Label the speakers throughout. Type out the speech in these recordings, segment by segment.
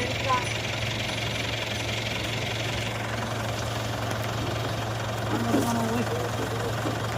Speaker 1: I'm going to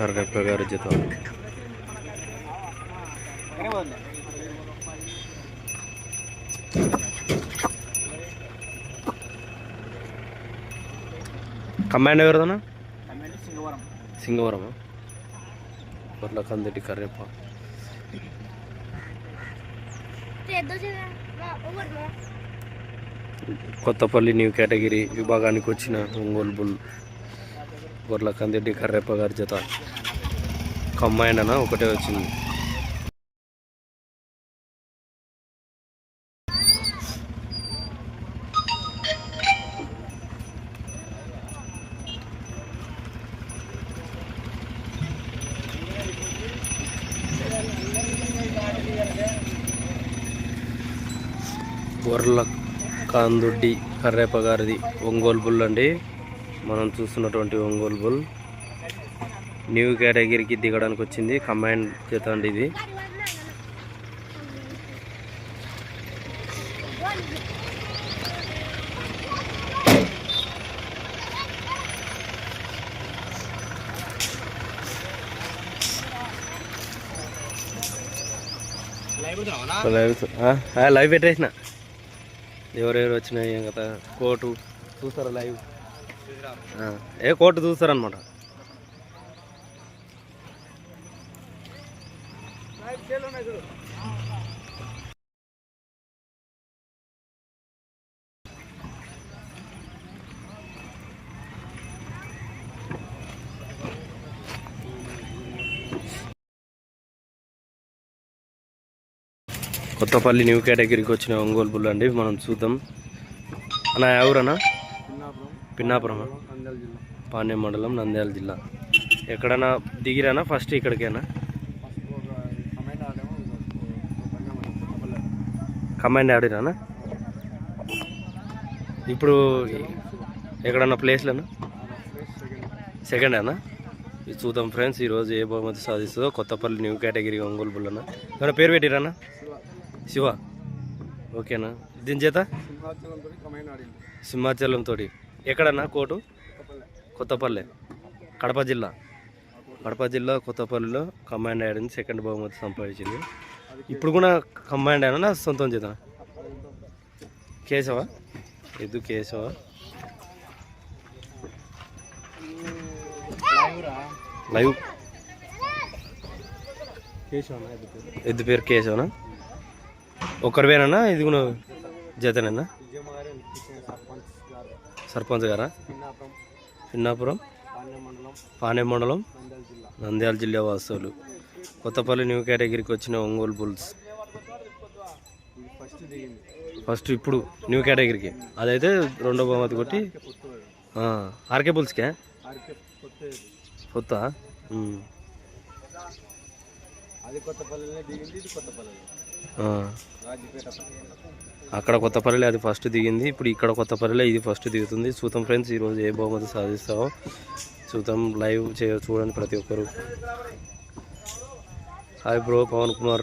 Speaker 1: Karrappa గారు జత కమాండ్ ఎవరిదన్నా?
Speaker 2: సింగవరం.
Speaker 1: సింగవరమా బొర్లకాంత్ రెడ్డి కొత్తపల్లి న్యూ కేటగిరీ విభాగానికి వచ్చిన ఒంగోలు బుల్. బొర్లకాంత్ రెడ్డి గారి జత. కమ్మాయిన్ అన్న ఒకటే వచ్చింది. బొర్ల కాందుడ్డి కర్రేపగారిది ఒంగోలు బుల్ అండి. మనం చూస్తున్నటువంటి ఒంగోలు బుల్. న్యూ కేటగిరీకి దిగడానికి వచ్చింది. కంబైన్ చేతండి ఇది. లైవ్ లైవ్ పెట్టేసిన. ఎవరెవరు వచ్చినాయి ఏం కదా కోటు. చూస్తారా లైవ్ ఏ కోటు చూస్తారనమాట కొత్తపల్లి న్యూ కేటగిరీకి వచ్చిన ఒంగోలు బుల్ అండి మనం చూద్దాం. అన్న ఎవరన్నా?
Speaker 2: జిల్లా.
Speaker 1: పాణ్యం మండలం నంద్యాల జిల్లా. ఎక్కడన్నా దిగిరానా? ఫస్ట్ ఇక్కడికేనా? కమాండ్ ఆడినా ఇప్పుడు ఎక్కడన్నా ప్లేస్లోనా? సెకండ్ అన్నా ఇది చూద్దాం ఫ్రెండ్స్ ఈరోజు ఏ బహుమతి సాధిస్తుందో Kothapalli new category Ongole bull ఏమైనా పేరు పెట్టిరానా? శివ. ఓకేనా? దీని చేత?
Speaker 2: సింహాచలంతో
Speaker 1: ఎక్కడన్నా కోటు? కొత్తపల్లి. కడప జిల్లా. కడప జిల్లా కొత్తపల్లిలో కంబైండ్ ఆడింది సెకండ్ బహుమతి సంపాదించింది. ఇప్పుడు కూడా కంబైండ్ అయినా నా సొంతం చేత కేశవ? ఎద్దు కేశవ? లైవ్. ఎద్దు పేరు కేశవనా? ఒక్కరివేనా ఇది కూడా జతనేనా?
Speaker 2: విజయమారి సర్పంచ్ గారు? పిన్నాపురం. పాణ్యం మండలం. జిల్లా
Speaker 1: నంద్యాల జిల్లా వాస్తవులు కొత్తపల్లి న్యూ కేటగిరీకి వచ్చిన ఒంగోలు బుల్స్.
Speaker 2: ఫస్ట్
Speaker 1: ఇప్పుడు న్యూ కేటగిరీకి. అదైతే రెండో బహుమతి కొట్టి ఆర్కే బుల్స్కే
Speaker 2: కొత్త?
Speaker 1: కొత్త
Speaker 2: అది
Speaker 1: అక్కడ కొత్తపల్లిలో అది ఫస్ట్ దిగింది ఇప్పుడు ఇక్కడ కొత్తపల్లిలో ఇది ఫస్ట్ దిగుతుంది. చూద్దాం ఫ్రెండ్స్ ఈరోజు ఏ బహుమతి సాధిస్తావో చూద్దాం లైవ్ చే చూడండి ప్రతి ఒక్కరు. Hi bro Pavan Kumar.